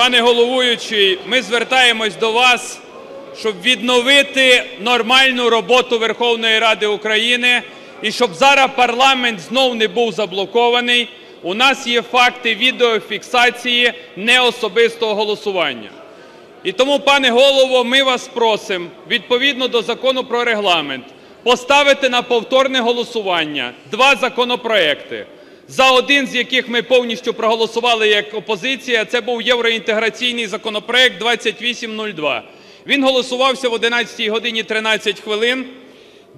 Пане головуючий, ми звертаємось до вас, щоб відновити нормальну роботу Верховної Ради України і щоб зараз парламент знов не був заблокований. У нас є факти відеофіксації неособистого голосування. І тому, пане Голово, ми вас просимо відповідно до Закону про Регламент поставити на повторне голосування два законопроекти, за один з яких ми повністю проголосували як опозиція. Це був євроінтеграційний законопроект 2802. Він голосувався в 11 годині 13 хвилин.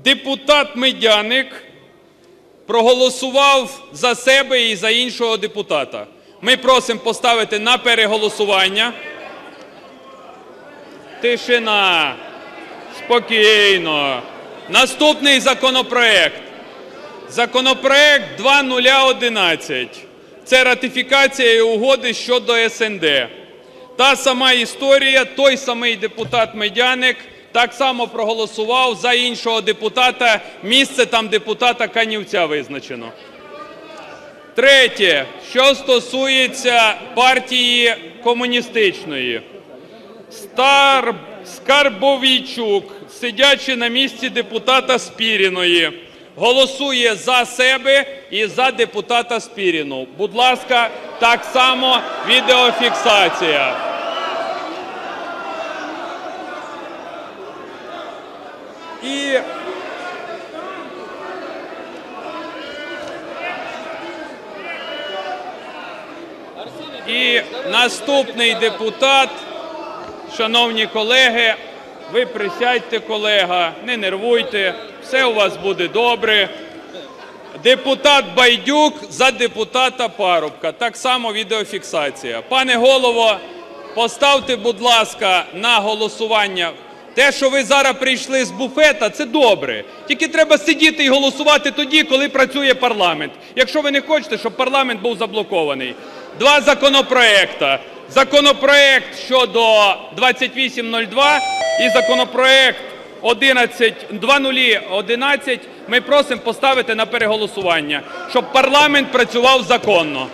Депутат Медяник проголосував за себе і за іншого депутата. Ми просимо поставити на переголосування. Тишина. Спокійно. Наступний законопроект. Законопроект 2011. Це ратифікація угоди щодо СНД. Та сама історія, той самий депутат Медяник так само проголосував за іншого депутата. Місце там депутата Канівця визначено. Третє, що стосується партії комуністичної. Стар... Скарбовійчук, сидячи на місці депутата Спіріної, голосує за себе і за депутата Спіріну. Будь ласка, так само відеофіксація. І І наступний депутат, шановні колеги, ви присядьте, колега, не нервуйте, все у вас буде добре. Депутат Байдюк за депутата Парубка. Так само відеофіксація. Пане голово, поставте, будь ласка, на голосування. Те, що ви зараз прийшли з буфета, це добре. Тільки треба сидіти і голосувати тоді, коли працює парламент. Якщо ви не хочете, щоб парламент був заблокований. Два законопроекти. Законопроект щодо 2802 і законопроект 11, 2011 ми просимо поставити на переголосування, щоб парламент працював законно.